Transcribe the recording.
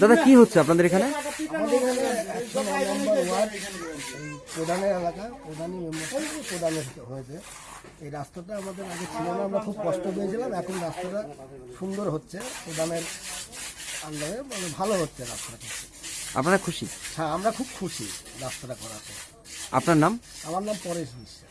দাদা কি হচ্ছে আপনাদের এখানে? প্রধানের এলাকা প্রধানের হয়েছে। এই রাস্তাটা আমাদের আগে ছিল না আমরা খুব কষ্ট পেয়েছিলাম এখন রাস্তাটা সুন্দর হচ্ছে প্রধানের আন্ডারে মানে ভালো হচ্ছে রাস্তাটা। আপনারা খুশি? হ্যাঁ আমরা খুব খুশি রাস্তাটা করাতে। আপনার নাম? আমার নাম পরেশ বিশ্বাস।